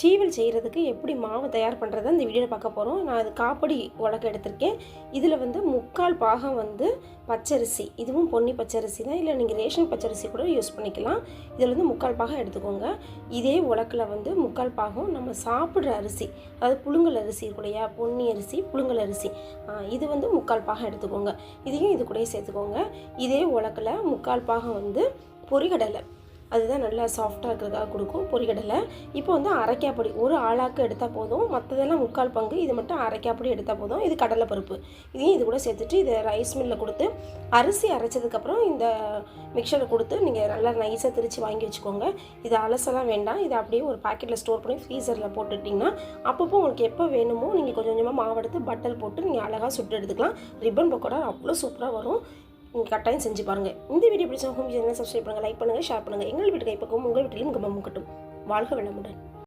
சீவல் செய்கிறதுக்கு எப்படி மாவு தயார் பண்ணுறதை இந்த வீடியோவில் பார்க்க போகிறோம் நான் அது காப்படி உலக எடுத்திருக்கேன். இதில் வந்து முக்கால் பாகம் வந்து பச்சரிசி. இதுவும் பொன்னி பச்சரிசி தான். இல்லை நீங்கள் ரேஷன் பச்சரிசி கூட யூஸ் பண்ணிக்கலாம். இதில் வந்து முக்கால் பாகம் எடுத்துக்கோங்க. இதே உலக்கில் வந்து முக்கால் பாகம் நம்ம சாப்பிட்ற அரிசி அதாவது புழுங்கல் அரிசி இருக்குல்லையா? பொன்னி அரிசி புழுங்கல் அரிசி. இது வந்து முக்கால் பாகம் எடுத்துக்கோங்க. இதையும் இது கூடயே சேர்த்துக்கோங்க. இதே உலக்கில் முக்கால் பாகம் வந்து பொரிகடலை. அதுதான் நல்லா சாஃப்டாக இருக்கிறதுக்காக கொடுக்கும். பொரிகடலை இப்போ வந்து அரைக்காப்பொடி ஒரு ஆளாக்கு எடுத்தால் போதும். மற்றதெல்லாம் முக்கால் பங்கு. இது மட்டும் அரைக்காப்பொடி எடுத்தால் போதும். இது கடலைப்பருப்பு இதையும் இது கூட சேர்த்துட்டு இதை ரைஸ் மில்லில் கொடுத்து அரிசி அரைச்சதுக்கப்புறம் இந்த மிக்சரில் கொடுத்து நீங்கள் நல்லா நைஸாக திரித்து வாங்கி வச்சுக்கோங்க. இது அலசலாம் வேண்டாம். இதை அப்படியே ஒரு பாக்கெட்டில் ஸ்டோர் பண்ணி ஃப்ரீசரில் போட்டுட்டிங்கன்னா அப்பப்போ உங்களுக்கு எப்போ வேணுமோ நீங்கள் கொஞ்சம் கொஞ்சமாக மாவெடுத்து பட்டர் போட்டு நீங்கள் அழகாக சுட்டு எடுத்துக்கலாம். ரிப்பன் பக்கோடா அவ்வளோ சூப்பராக வரும். நீங்கள் கட்டாயம் செஞ்சு பாருங்கள் இந்த வீடியோ பிடிச்சா ஹோம் சேனல் சப்ஸ்கிரைப் பண்ணுங்கள் லைக் பண்ணுங்கள் ஷேர் பண்ணுங்கள் எங்கள் வீட்டு கைப்பக்கம் உங்கள் வீட்டிலும் கம்பம் கட்டும். வாழ்க வளமுடன்.